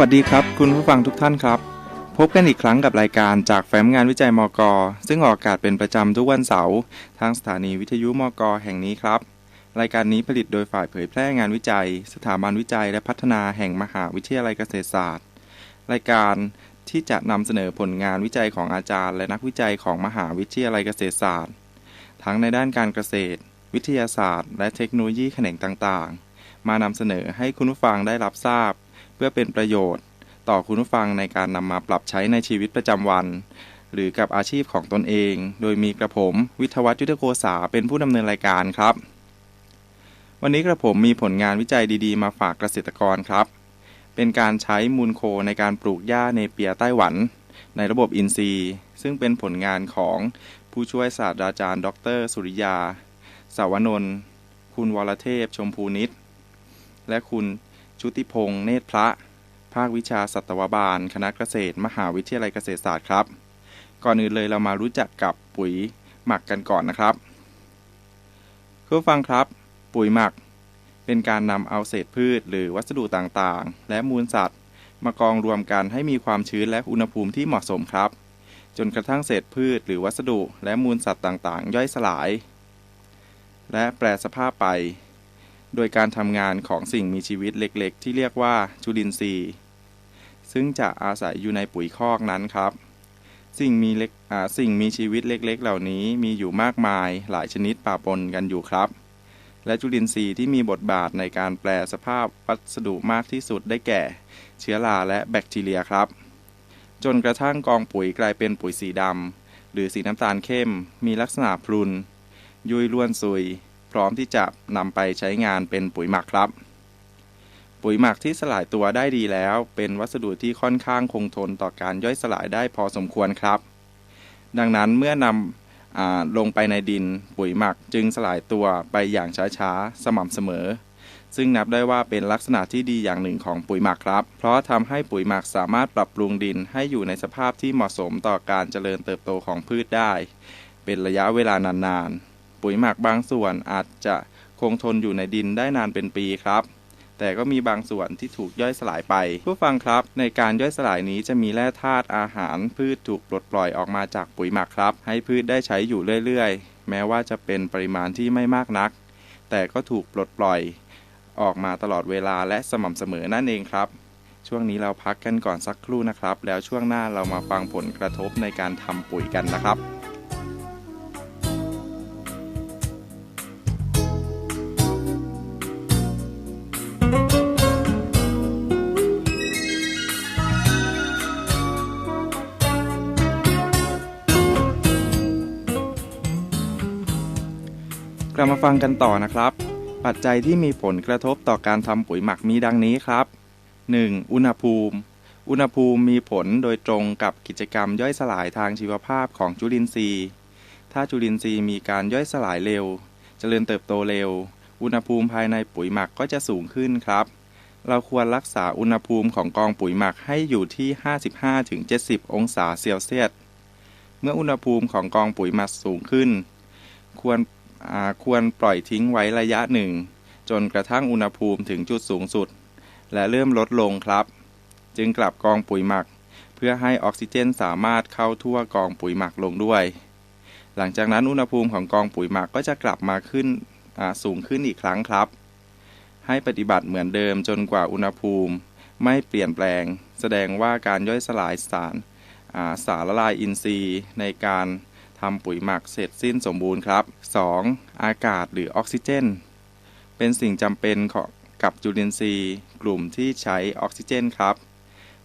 วัสดีครับ คุณผู้ฟังทุกท่านครับ พบกันอีกครั้งกับรายการจากแฟ้มงานวิจัยมก ซึ่งออกอากาศเป็นประจำทุกวันเสาร์ทางสถานีวิทยุมก แห่งนี้ครับ รายการนี้ผลิตโดยฝ่ายเผยแพร่งานวิจัย สถาบันวิจัยและพัฒนาแห่งมหาวิทยาลัยเกษตรศาสตร์ รายการที่จะนำเสนอผลงานวิจัยของอาจารย์ และนักวิจัยของมหาวิทยาลัยเกษตรศาสตร์ ทั้งในด้านการเกษตร วิทยาศาสตร์ และเทคโนโลยีแขนงต่างๆ มานำเสนอให้คุณผู้ฟังได้รับทราบ เพื่อเป็นประโยชน์ ต่อคุณผู้ฟังในการนำมาปรับใช้ในชีวิตประจำวัน หรือกับอาชีพของตนเอง โดยมีกระผมวิทวัฒน์ยุทธโกษาเป็นผู้ดำเนินรายการครับ วันนี้กระผมมีผลงานวิจัยดีๆ มาฝากเกษตรกรครับ เป็นการใช้มูลโคในการปลูกหญ้าในเปียไต้หวัน ในระบบอินทรีย์ ซึ่งเป็นผลงานของผู้ช่วยศาสตราจารย์ ดร สุริยา สาวนนท์คุณวรเทพ ชมพูนิต และคุณ ชุติพงษ์เนตรพระ ภาควิชาสัตวบาล คณะเกษตร มหาวิทยาลัยเกษตรศาสตร์ครับ ก่อนอื่นเลยเรามารู้จักกับปุ๋ยหมักกันก่อนนะครับคุณฟังครับ ปุ๋ยหมัก เป็นการนำเอาเศษพืช หรือวัสดุต่างๆ และมูลสัตว์ มากองรวมกันให้มีความชื้นและอุณหภูมิที่เหมาะสมครับ จนกระทั่งเศษพืช หรือวัสดุและมูลสัตว์ต่างๆ ย่อยสลาย และแปรสภาพไป โดยการทำงานของสิ่งมีชีวิตเล็กๆ ที่เรียกว่าจุลินทรีย์ ซึ่งจะอาศัยอยู่ในปุ๋ยคอกนั้นครับ สิ่งมีเล็กสิ่งมีชีวิตเล็กๆ เหล่านี้มีอยู่มากมายหลายชนิดปะปนกันอยู่ครับ และจุลินทรีย์ที่มีบทบาทในการแปลสภาพวัสดุมากที่สุดได้แก่ เชื้อราและแบคทีเรียครับ จนกระทั่งกองปุ๋ยกลายเป็นปุ๋ยสีดำหรือสีน้ำตาลเข้ม มีลักษณะพรุน ยุยล้วนซุย พร้อมที่จะนำไปใช้งานเป็นปุ๋ยหมักครับ ปุ๋ยหมักที่สลายตัวได้ดีแล้ว เป็นวัสดุที่ค่อนข้างคงทนต่อการย่อยสลายได้พอสมควรครับ ดังนั้นเมื่อนำลงไปในดินปุ๋ยหมักจึงสลายตัวไปอย่างช้าๆ สม่ำเสมอ ซึ่งนับได้ว่าเป็นลักษณะที่ดีอย่างหนึ่งของปุ๋ยหมักครับ เพราะทำให้ปุ๋ยหมักสามารถปรับปรุงดินให้อยู่ในสภาพที่เหมาะสมต่อการเจริญเติบโตของพืชได้ เป็นระยะเวลานานๆ ปุ๋ยหมักบางส่วนอาจจะคงทนอยู่ในดินได้นานเป็นปีครับ แต่ก็มีบางส่วนที่ถูกย่อยสลายไป ผู้ฟังครับ ในการย่อยสลายนี้จะมีแร่ธาตุอาหารพืชถูกปลดปล่อยออกมาจากปุ๋ยหมักครับ ให้พืชได้ใช้อยู่เรื่อยๆ แม้ว่าจะเป็นปริมาณที่ไม่มากนัก แต่ก็ถูกปลดปล่อยออกมาตลอดเวลาและสม่ำเสมอนั่นเองครับ ช่วงนี้เราพักกันก่อนสักครู่นะครับ แล้วช่วงหน้าเรามาฟังผลกระทบในการทำปุ๋ยกันนะครับ มาฟังกันต่อนะครับ ปัจจัยที่มีผลกระทบต่อการทำปุ๋ยหมักมีดังนี้ครับ 1. อุณหภูมิ อุณหภูมิมีผลโดยตรงกับกิจกรรมย่อยสลายทางชีวภาพของจุลินทรีย์ ถ้าจุลินทรีย์มีการย่อยสลายเร็วจเจริญเติบโตเร็ว อุณหภูมิภายในปุ๋ยหมักก็จะสูงขึ้นครับ เราควรรักษาอุณหภูมิของกองปุ๋ยหมักให้อยู่ที่ 55-70 องศาเซลเซียส เมื่ออุณหภูมิของกองปุ๋ยหมักสูงขึ้น ควร ควรปล่อยทิ้งไว้ระยะหนึ่ง จนกระทั่งอุณหภูมิถึงจุดสูงสุด และเริ่มลดลงครับ จึงกลับกองปุ๋ยหมัก เพื่อให้ออกซิเจนสามารถเข้าทั่วกองปุ๋ยหมักลงด้วย หลังจากนั้นอุณหภูมิของกองปุ๋ยหมักก็จะกลับมาขึ้นสูงขึ้นอีกครั้งครับ ให้ปฏิบัติเหมือนเดิมจนกว่าอุณหภูมิ ไม่เปลี่ยนแปลง แสดงว่าการย่อยสลายสารสารละลายอินทรีย์ในการ ทำปุ๋ยหมักเสร็จสิ้นสมบูรณ์ครับ 2. อากาศหรือออกซิเจน เป็นสิ่งจำเป็นกับจุลินทรีย์ กลุ่มที่ใช้ออกซิเจนครับ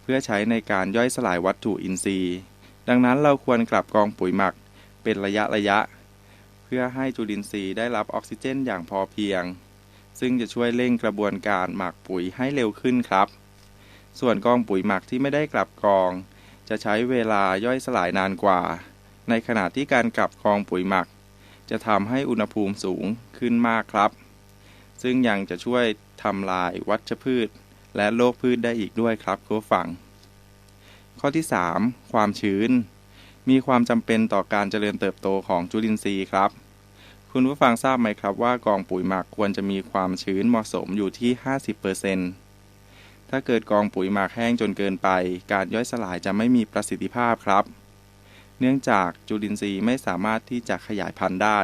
เพื่อใช้ในการย่อยสลายวัตถุอินทรีย์ ดังนั้นเราควรกลับกองปุ๋ยหมักเป็นระยะระยะ เพื่อให้จุลินทรีย์ได้รับออกซิเจนอย่างพอเพียง ซึ่งจะช่วยเร่งกระบวนการหมักปุ๋ยให้เร็วขึ้นครับ ส่วนกองปุ๋ยหมักที่ไม่ได้กลับกอง จะใช้เวลาย่อยสลายนานกว่า ในขณะที่การกลับกองปุ๋ยหมัก จะทำให้อุณหภูมิสูงขึ้นมากครับ ซึ่งยังจะช่วยทำลายวัชพืช และโรคพืชได้อีกด้วยครับคุณฟัง ข้อที่ 3 ความชื้น มีความจำเป็นต่อการเจริญเติบโตของจุลินทรีย์ครับ คุณผู้ฟังทราบไหมครับว่ากองปุ๋ยหมักควรจะมีความชื้นเหมาะสมอยู่ที่ 50%ถ้าเกิดกองปุ๋ยหมักแห้งจนเกินไป การย่อยสลายจะไม่มีประสิทธิภาพครับ เนื่องจากจุลินทรีย์ไม่สามารถที่จะขยายพันธุ์ได้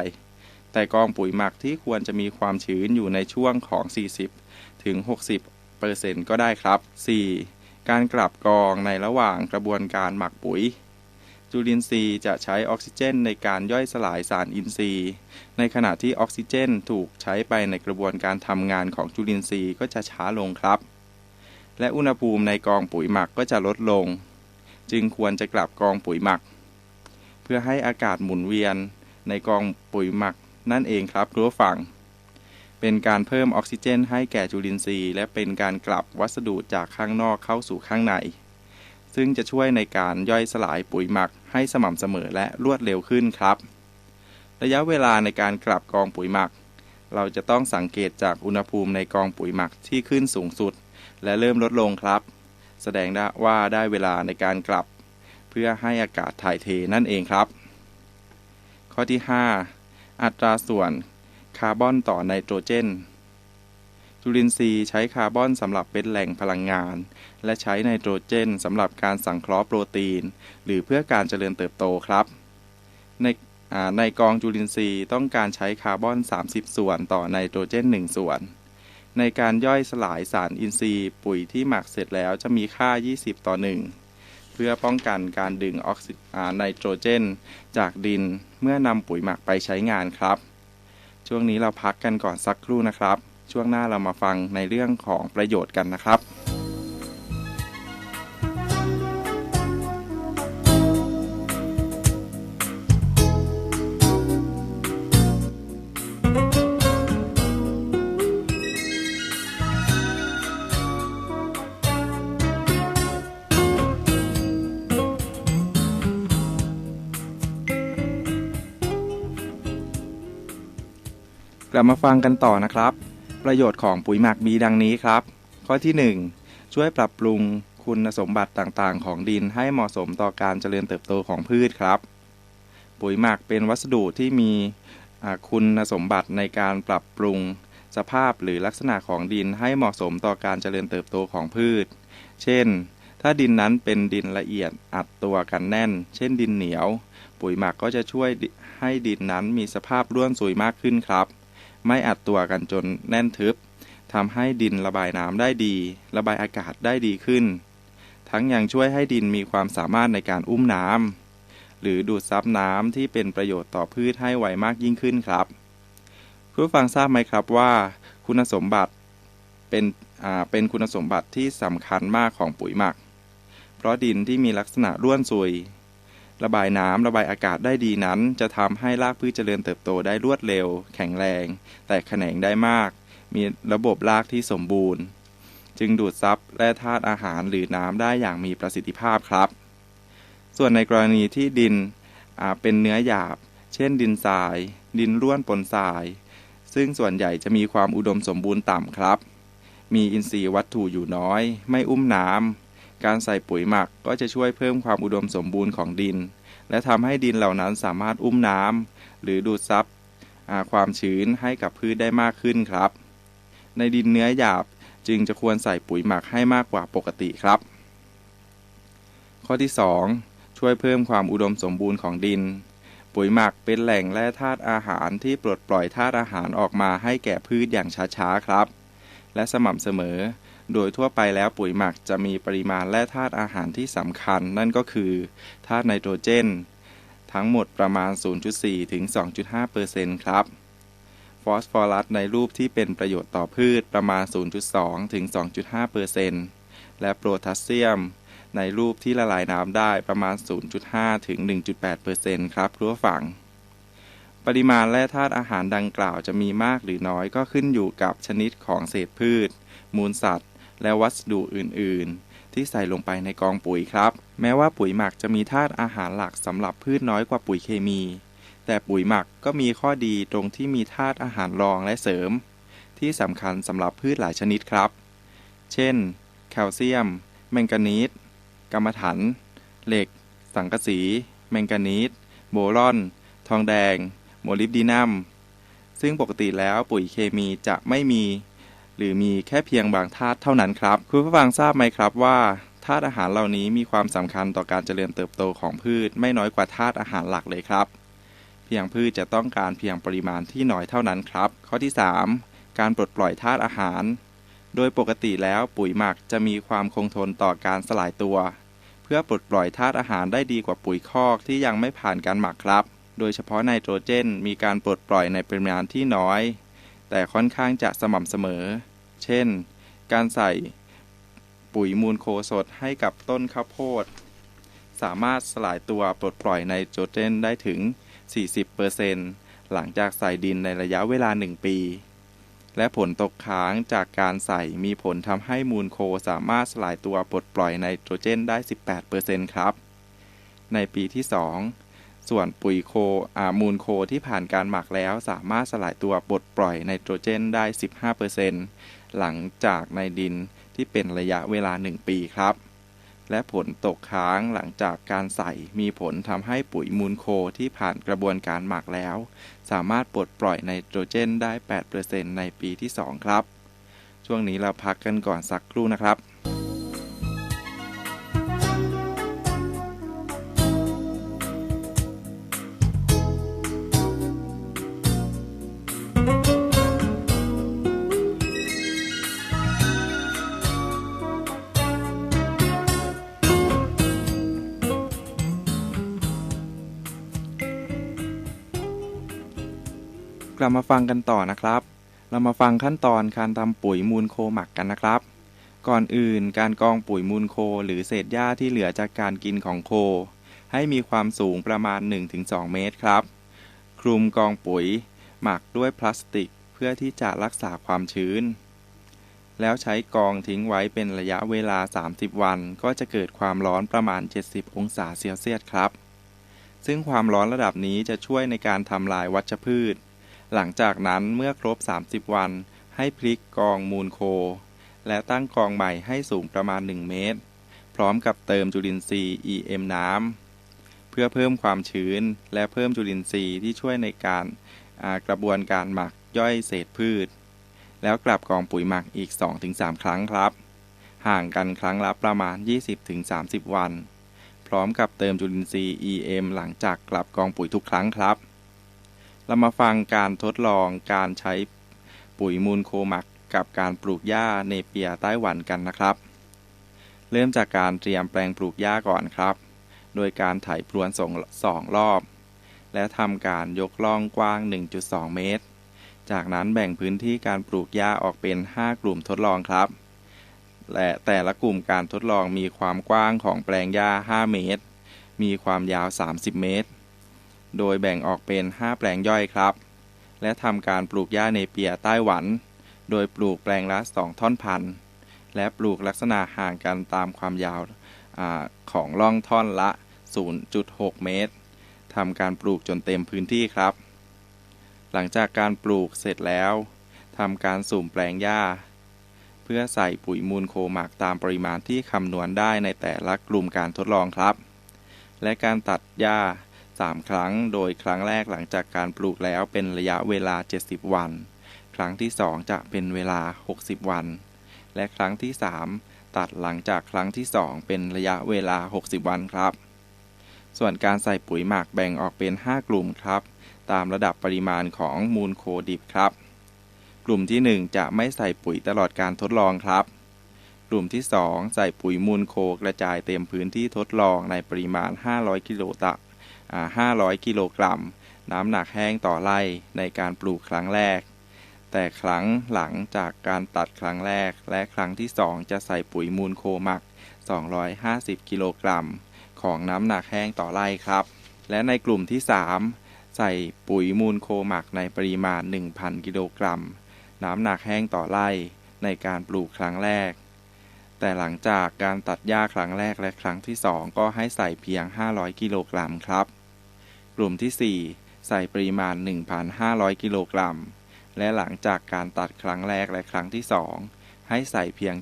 แต่กองปุ๋ยหมักที่ควรจะมีความชื้นอยู่ในช่วงของ 40 ถึง 60เปอร์เซ็นต์ก็ได้ครับ 4. การกลับกองในระหว่างกระบวนการหมักปุ๋ย จุลินทรีย์จะใช้ออกซิเจนในการย่อยสลายสารอินทรีย์ ในขณะที่ออกซิเจนถูกใช้ไปในกระบวนการทำงานของจุลินทรีย์ก็จะช้าลงครับ และอุณหภูมิในกองปุ๋ยหมักก็จะลดลง จึงควรจะกลับกองปุ๋ยหมัก เพื่อให้อากาศหมุนเวียนในกองปุ๋ยหมักนั่นเองครับรู้ฟัง เป็นการเพิ่มออกซิเจนให้แก่จุลินทรีย์ และเป็นการกลับวัสดุจากข้างนอกเข้าสู่ข้างใน ซึ่งจะช่วยในการย่อยสลายปุ๋ยหมักให้สม่ำเสมอและรวดเร็วขึ้นครับ ระยะเวลาในการกลับกองปุ๋ยหมัก เราจะต้องสังเกตจากอุณหภูมิในกองปุ๋ยหมักที่ขึ้นสูงสุด และเริ่มลดลงครับ แสดงได้ว่าได้เวลาในการกลับ เพื่อให้อากาศถ่ายเทนั่นเองครับ ข้อที่ 5 อัตราส่วนคาร์บอนต่อไนโตรเจน จุลินทรีย์ใช้คาร์บอนสำหรับเป็นแหล่งพลังงาน และใช้ไนโตรเจนสำหรับการสังเคราะห์โปรตีน หรือเพื่อการเจริญเติบโตครับ ในในกองจุลินทรีย์ต้องการใช้คาร์บอน 30 ส่วนต่อไนโตรเจน 1 ส่วน ในการย่อยสลายสารอินทรีย์ปุ๋ยที่หมักเสร็จแล้วจะมีค่า 20 ต่อ 1 พื่อป้องกันการดึงออกซิไนโตรเจน จากดินเมื่อนำปุ๋ยหมักไปใช้งานครับ ช่วงนี้เราพักกันก่อนสักครู่นะครับ ช่วงหน้าเรามาฟังในเรื่องของประโยชน์กันนะครับ กลับมาฟังกันต่อนะครับ ประโยชน์ของปุ๋ยหมักมีดังนี้ครับ ข้อที่ 1 ช่วยปรับปรุงคุณสมบัติต่างๆ ของดินให้เหมาะสมต่อการเจริญเติบโตของพืชครับ ปุ๋ยหมักเป็นวัสดุที่มีคุณสมบัติในการปรับปรุงสภาพหรือลักษณะของดินให้เหมาะสมต่อการเจริญเติบโตของพืช เช่น ถ้าดินนั้นเป็นดินละเอียดอัดตัวกันแน่น เช่นดินเหนียว ปุ๋ยหมักก็จะช่วยให้ดินนั้นมีสภาพร่วนซุยมากขึ้นครับ ไม่อัดตัวกันจนแน่นทึบทำให้ดินระบายน้ำได้ดี ระบายอากาศได้ดีขึ้น ทั้งยังช่วยให้ดินมีความสามารถในการอุ้มน้ำหรือดูดซับน้ำที่เป็นประโยชน์ต่อพืชให้ไวมากยิ่งขึ้นครับผู้ฟังทราบไหมครับว่าคุณสมบัติเป็นอ่าเป็นคุณสมบัติที่สำคัญมากของปุ๋ยหมัก เพราะดินที่มีลักษณะร่วนซุย ระบายน้ำระบายอากาศได้ดีนั้น จะทำให้รากพืชเจริญเติบโตได้รวดเร็ว แข็งแรง แต่แขนงได้มาก มีระบบรากที่สมบูรณ์ จึงดูดซับแร่ธาตุอาหารหรือน้ำได้อย่างมีประสิทธิภาพครับ ส่วนในกรณีที่ดินเป็นเนื้อหยาบ เช่น ดินทราย ดินร่วนปนทราย ซึ่งส่วนใหญ่จะมีความอุดมสมบูรณ์ต่ำครับ มีอินทรีย์วัตถุอยู่น้อย ไม่อุ้มน้ำ การใส่ปุ๋ยหมักก็จะช่วยเพิ่มความอุดมสมบูรณ์ของดิน และทำให้ดินเหล่านั้นสามารถอุ้มน้ำหรือดูดซับความชื้นให้กับพืชได้มากขึ้นครับ ในดินเนื้อหยาบจึงจะควรใส่ปุ๋ยหมักให้มากกว่าปกติครับ ข้อที่ 2 ช่วยเพิ่มความอุดมสมบูรณ์ของดิน ปุ๋ยหมักเป็นแหล่งแร่ธาตุอาหารที่ปลดปล่อยธาตุอาหารออกมาให้แก่พืชอย่างช้าๆครับ และสม่ำเสมอ โดยทั่วไปแล้วปุ๋ยหมักจะมีปริมาณแร่ธาตุอาหารที่สำคัญ นั่นก็คือธาตุไนโตรเจน ทั้งหมดประมาณ 0.4 ถึง 2.5%ครับ ฟอสฟอรัสในรูปที่เป็นประโยชน์ต่อพืชประมาณ 0.2 ถึง 2.5%และโพแทสเซียม ในรูปที่ละลายน้ำได้ประมาณ 0.5 ถึง 1.8%ครับรั้วฝังปริมาณแร่ธาตุอาหารดังกล่าวจะมีมากหรือน้อยก็ขึ้นอยู่กับชนิดของเศษพืช มูลสัตว์ และวัสดุอื่น ๆ ที่ใส่ลงไปในกองปุ๋ยครับ แม้ว่าปุ๋ยหมักจะมีธาตุอาหารหลักสำหรับพืชน้อยกว่าปุ๋ยเคมี แต่ปุ๋ยหมักก็มีข้อดีตรงที่มีธาตุอาหารรองและเสริม ที่สำคัญสำหรับพืชหลายชนิดครับ เช่น แคลเซียม แมงกานีสกรรมถัน เหล็ก สังกะสี แมงกานีสโบรอน ทองแดง โมลิบดีนัม ซึ่งปกติแล้วปุ๋ยเคมีจะไม่มี หรือมีแค่เพียงบางธาตุเท่านั้นครับ คุณผู้ฟังทราบไหมครับว่าธาตุอาหารเหล่านี้มีความสำคัญต่อการเจริญเติบโตของพืชไม่น้อยกว่าธาตุอาหารหลักเลยครับ เพียงพืชจะต้องการเพียงปริมาณที่น้อยเท่านั้นครับ ข้อที่ 3 การปลดปล่อยธาตุอาหาร โดยปกติแล้วปุ๋ยหมักจะมีความคงทนต่อการสลายตัว เพื่อปลดปล่อยธาตุอาหารได้ดีกว่าปุ๋ยคอกที่ยังไม่ผ่านการหมักครับ โดยเฉพาะไนโตรเจน มีการปลดปล่อยในปริมาณที่น้อย แต่ค่อนข้างจะสม่ำเสมอ เช่น การใส่ปุ๋ยมูลโคสดให้กับต้นข้าวโพด สามารถสลายตัวปลดปล่อยไนโตรเจนได้ถึง 40%หลังจากใส่ดินในระยะเวลา 1 ปี และผลตกค้างจากการใส่มีผลทำให้มูลโคสามารถสลายตัวปลดปล่อยไนโตรเจนได้ 18%ครับ ในปีที่ 2 ส่วนปุ๋ยโคมูลโคที่ผ่านการหมักแล้ว สามารถสลายตัวปลดปล่อยไนโตรเจนได้ 15%หลังจากในดินที่เป็นระยะเวลา 1 ปีครับ และผลตกค้างหลังจากการใส่มีผลทำให้ปุ๋ยมูลโคที่ผ่านกระบวนการหมักแล้ว สามารถปลดปล่อยไนโตรเจนได้ 8%ในปีที่ 2 ครับ ช่วงนี้เราพักกันก่อนสักครู่นะครับ กลับมาฟังกันต่อนะครับ เรามาฟังขั้นตอนการทำปุ๋ยมูลโคหมักกันนะครับ ก่อนอื่นการกองปุ๋ยมูลโคหรือเศษหญ้าที่เหลือจากการกินของโค ให้มีความสูงประมาณ 1-2 เมตรครับ คลุมกองปุ๋ยหมักด้วยพลาสติกเพื่อที่จะรักษาความชื้น แล้วใช้กองทิ้งไว้เป็นระยะเวลา 30 วัน ก็จะเกิดความร้อนประมาณ 70 องศาเซลเซียสครับ ซึ่งความร้อนระดับนี้จะช่วยในการทำลายวัชพืช หลังจากนั้นเมื่อครบ 30 วัน ให้พลิกกองมูลโค และตั้งกองใหม่ให้สูงประมาณ 1 เมตร พร้อมกับเติมจุลินทรีย์ EM น้ำเพื่อเพิ่มความชื้น และเพิ่มจุลินทรีย์ที่ช่วยในการกระบวนการหมักย่อยเศษพืช แล้วกลับกองปุ๋ยหมักอีก 2-3 ครั้งครับ ห่างกันครั้งละประมาณ 20-30 วัน พร้อมกับเติมจุลินทรีย์ EM หลังจากกลับกองปุ๋ยทุกครั้งครับ เรามาฟังการทดลองการใช้ปุ๋ยมูลโคหมัก กับการปลูกหญ้าเนเปียไต้หวันกันนะครับ เริ่มจากการเตรียมแปลงปลูกหญ้าก่อนครับ โดยการไถพรวนสองสองรอบ และทำการยกล่องกว้าง 1.2 เมตร จากนั้นแบ่งพื้นที่การปลูกหญ้าออกเป็น 5 กลุ่มทดลองครับ และแต่ละกลุ่มการทดลองมีความกว้างของแปลงหญ้า 5 เมตร มีความยาว 30 เมตร โดยแบ่งออกเป็น 5 แปลงย่อยครับ และทำการปลูกหญ้าเนเปียไต้หวัน โดยปลูกแปลงละ 2 ท่อนพันธุ์และปลูกลักษณะห่างกันตามความยาวอของร่องท่อนละ 0.6 เมตรทำการปลูกจนเต็มพื้นที่ครับ หลังจากการปลูกเสร็จแล้วทำการสุ่มแปลงหญ้า เพื่อใส่ปุ๋ยมูลโคหมักตามปริมาณที่คำนวณได้ในแต่ละกลุ่มการทดลองครับ และการตัดหญ้า 3 ครั้ง โดยครั้งแรกหลังจากการปลูกแล้วเป็นระยะเวลา 70 วัน ครั้งที่ 2 จะเป็นเวลา 60 วัน และครั้งที่ 3 ตัดหลังจากครั้งที่ 2 เป็นระยะเวลา 60 วันครับ ส่วนการใส่ปุ๋ยหมักแบ่งออกเป็น 5 กลุ่มครับ ตามระดับปริมาณของมูลโคดิบครับ กลุ่มที่ 1 จะไม่ใส่ปุ๋ยตลอดการทดลองครับกลุ่มที่ 2 ใส่ปุ๋ยมูลโคกระจายเต็มพื้นที่ทดลองในปริมาณ 500 กิโลตัก 500 กิโลกรัม น้ำหนักแห้งต่อไร่ในการปลูกครั้งแรก แต่ครั้งหลังจากการตัดครั้งแรก และครั้งที่ 2 จะใส่ปุ๋ยมูลโคหมัก 250 กิโลกรัม ของน้ำหนักแห้งต่อไร่ครับ และในกลุ่มที่ 3 ใส่ปุ๋ยมูลโคหมักในปริมาณ 1,000 กิโลกรัม น้ำหนักแห้งต่อไร่ในการปลูกครั้งแรก แต่หลังจากการตัดหญ้าครั้งแรกและครั้งที่ 2 ก็ให้ใส่เพียง 500 กิโลกรัมครับ กลุ่มที่ 4 ใส่ปริมาณ 1,500 กิโลกรัม และหลังจากการตัดครั้งแรกและครั้งที่ 2 ให้ใส่เพียง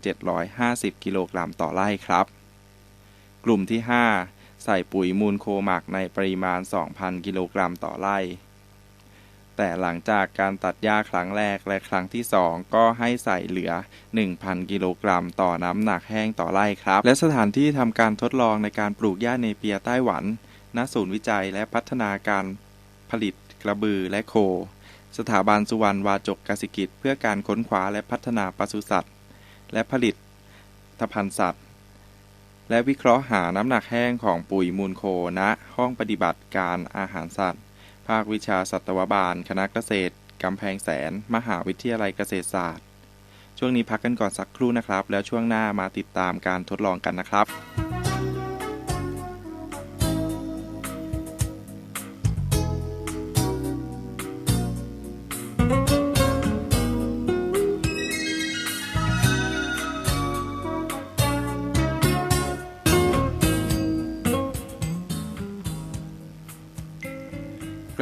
750 กิโลกรัมต่อไร่ครับ กลุ่มที่ 5 ใส่ปุ๋ยมูลโคหมักในปริมาณ 2,000 กิโลกรัมต่อไร่ แต่หลังจากการตัดหญ้าครั้งแรกและครั้งที่ 2 ก็ให้ใส่เหลือ 1,000 กิโลกรัมต่อน้ำหนักแห้งต่อไร่ครับ และสถานที่ทำการทดลองในการปลูกหญ้าเนเปียไต้หวัน ณศูนย์วิจัยและพัฒนาการผลิตกระบือและโค สถาบันสุวรรณวาจกกสิกิจ เพื่อการค้นคว้าและพัฒนาปศุสัตว์ และผลิตทพันธ์สัตว์ และวิเคราะห์หาน้ำหนักแห้งของปุ๋ยมูลโคณห้องปฏิบัติการอาหารสัตว์ ภาควิชาสัตวบาล คณะเกษตรกำแพงแสน มหาวิทยาลัยเกษตรศาสตร์ ช่วงนี้พักกันก่อนสักครู่นะครับ แล้วช่วงหน้ามาติดตามการทดลองกันนะครับ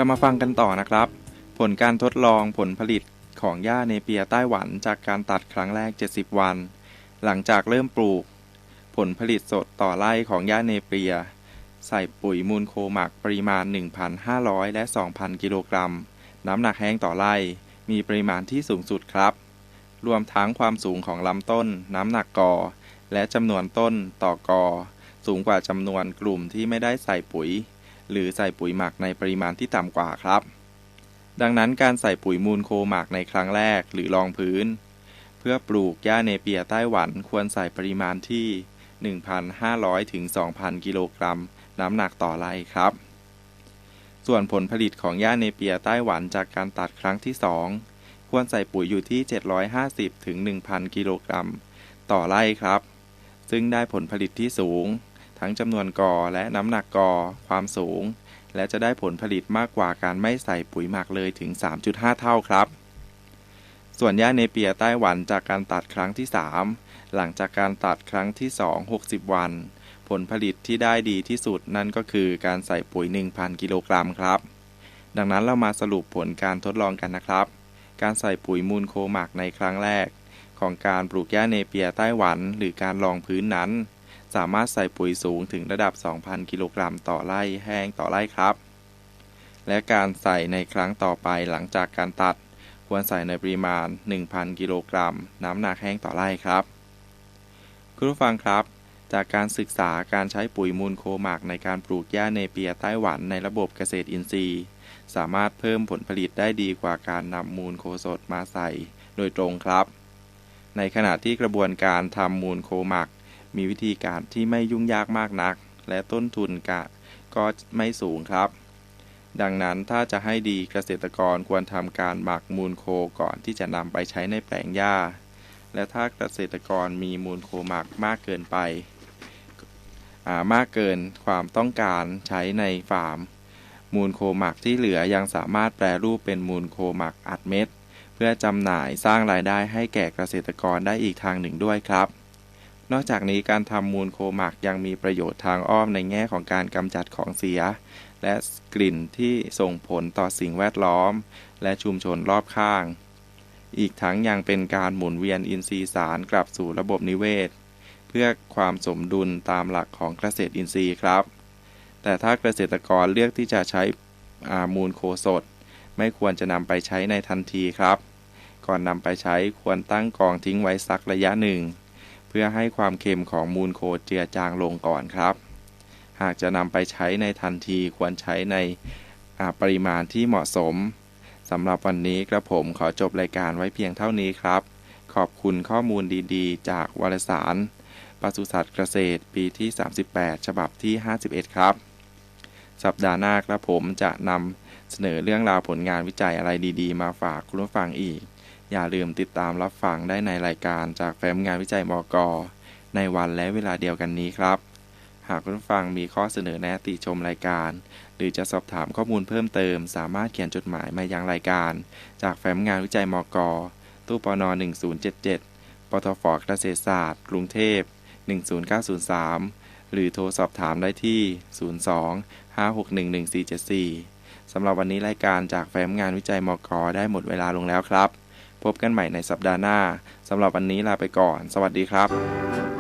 มาฟังกันต่อนะครับ ผลการทดลองผลผลิตของหญ้าเนเปียไต้หวันจากการตัดครั้งแรก 70 วัน หลังจากเริ่มปลูก ผลผลิตสดต่อไร่ของหญ้าเนเปีย ใส่ปุ๋ยมูลโคหมักปริมาณ 1,500 และ 2,000 กิโลกรัม น้ำหนักแห้งต่อไร่ มีปริมาณที่สูงสุดครับ รวมทั้งความสูงของลำต้น น้ำหนักกอ และจำนวนต้นต่อกอ สูงกว่าจำนวนกลุ่มที่ไม่ได้ใส่ปุ๋ย หรือใส่ปุ๋ยหมักในปริมาณที่ต่ำกว่าครับ ดังนั้นการใส่ปุ๋ยมูลโคหมักในครั้งแรกหรือรองพื้น เพื่อปลูกหญ้าเนเปียไต้หวันควรใส่ปริมาณที่ 1,500ถึง2,000 กิโลกรัม น้ำหนักต่อไร่ครับ ส่วนผลผลิตของหญ้าเนเปียไต้หวันจากการตัดครั้งที่ 2 ควรใส่ปุ๋ยอยู่ที่ 750ถึง1,000 กิโลกรัม ต่อไร่ครับ ซึ่งได้ผลผลิตที่สูง ทั้งจำนวนกอและน้ำหนักกอ ความสูง และจะได้ผลผลิตมากกว่าการไม่ใส่ปุ๋ยหมักเลยถึง 3.5 เท่าครับ ส่วนหญ้าเนเปียไต้หวันจากการตัดครั้งที่ 3 หลังจากการตัดครั้งที่ 2 60 วัน ผลผลิตที่ได้ดีที่สุดนั่นก็คือการใส่ปุ๋ย 1,000 กิโลกรัมครับ ดังนั้นเรามาสรุปผลการทดลองกันนะครับ การใส่ปุ๋ยมูลโคหมักในครั้งแรก ของการปลูกหญ้าเนเปียไต้หวัน หรือการรองพื้นนั้น สามารถใส่ปุ๋ยสูงถึงระดับ 2,000 กิโลกรัมต่อไร่แห้งต่อไร่ครับ และการใส่ในครั้งต่อไปหลังจากการตัด ควรใส่ในปริมาณ 1,000 กิโลกรัม น้ำหนักแห้งต่อไร่ครับ คุณผู้ฟังครับ จากการศึกษาการใช้ปุ๋ยมูลโคหมักในการปลูกหญ้าเนเปียไต้หวันในระบบเกษตรอินทรีย์ สามารถเพิ่มผลผลิตได้ดีกว่าการนำมูลโคสดมาใส่ โดยตรงครับ ในขณะที่กระบวนการทำมูลโคหมัก มีวิธีการที่ไม่ยุ่งยากมากนัก และต้นทุนกะก็ไม่สูงครับ ดังนั้นถ้าจะให้ดีเกษตรกรควรทำการหมักมูลโคก่อนที่จะนำไปใช้ในแปลงหญ้า และถ้าเกษตรกรมีมูลโคหมักมากเกินไปมากเกินความต้องการใช้ในฟาร์ม มูลโคหมักที่เหลือยังสามารถแปรรูปเป็นมูลโคหมักอัดเม็ด เพื่อจำหน่ายสร้างรายได้ให้แก่เกษตรกรได้อีกทางหนึ่งด้วยครับ นอกจากนี้การทำมูลโคหมักยังมีประโยชน์ทางอ้อมในแง่ของการกำจัดของเสีย และกลิ่นที่ส่งผลต่อสิ่งแวดล้อม และชุมชนรอบข้าง อีกทั้งยังเป็นการหมุนเวียนอินทรีย์สารกลับสู่ระบบนิเวศ เพื่อความสมดุลตามหลักของเกษตรอินทรีย์ครับ แต่ถ้าเกษตรกรเลือกที่จะใช้มูลโคสด ไม่ควรจะนำไปใช้ในทันทีครับ ก่อนนำไปใช้ควรตั้งกองทิ้งไว้สักระยะหนึ่ง เพื่อให้ความเค็มของมูลโคเจือจางลงก่อนครับ หากจะนำไปใช้ในทันทีควรใช้ในปริมาณที่เหมาะสมสำหรับวันนี้กระผมขอจบรายการไว้เพียงเท่านี้ครับ ขอบคุณข้อมูลดีๆ จากวารสารปศุสัตว์เกษตรปีที่ 38 ฉบับที่ 51 ครับ สัปดาห์หน้ากระผมจะนำเสนอเรื่องราวผลงานวิจัยอะไรดีๆ มาฝากคุณผู้ฟังอีก อย่าลืมติดตามรับฟังได้ในรายการจากแฟ้มงานวิจัยมก ในวันและเวลาเดียวกันนี้ครับ หากคุณฟังมีข้อเสนอแนะติชมรายการ หรือจะสอบถามข้อมูลเพิ่มเติม สามารถเขียนจดหมายมายังรายการ จากแฟ้มงานวิจัยมก ตู้ปน1077ปตฟเกษตรศาสตร์ กรุงเทพ 10903 หรือโทรสอบถามได้ที่ 02-5611474สำหรับวันนี้รายการจากแฟ้มงานวิจัยมก ได้หมดเวลาลงแล้วครับ พบกันใหม่ในสัปดาห์หน้าสำหรับวันนี้ลาไปก่อน สวัสดีครับ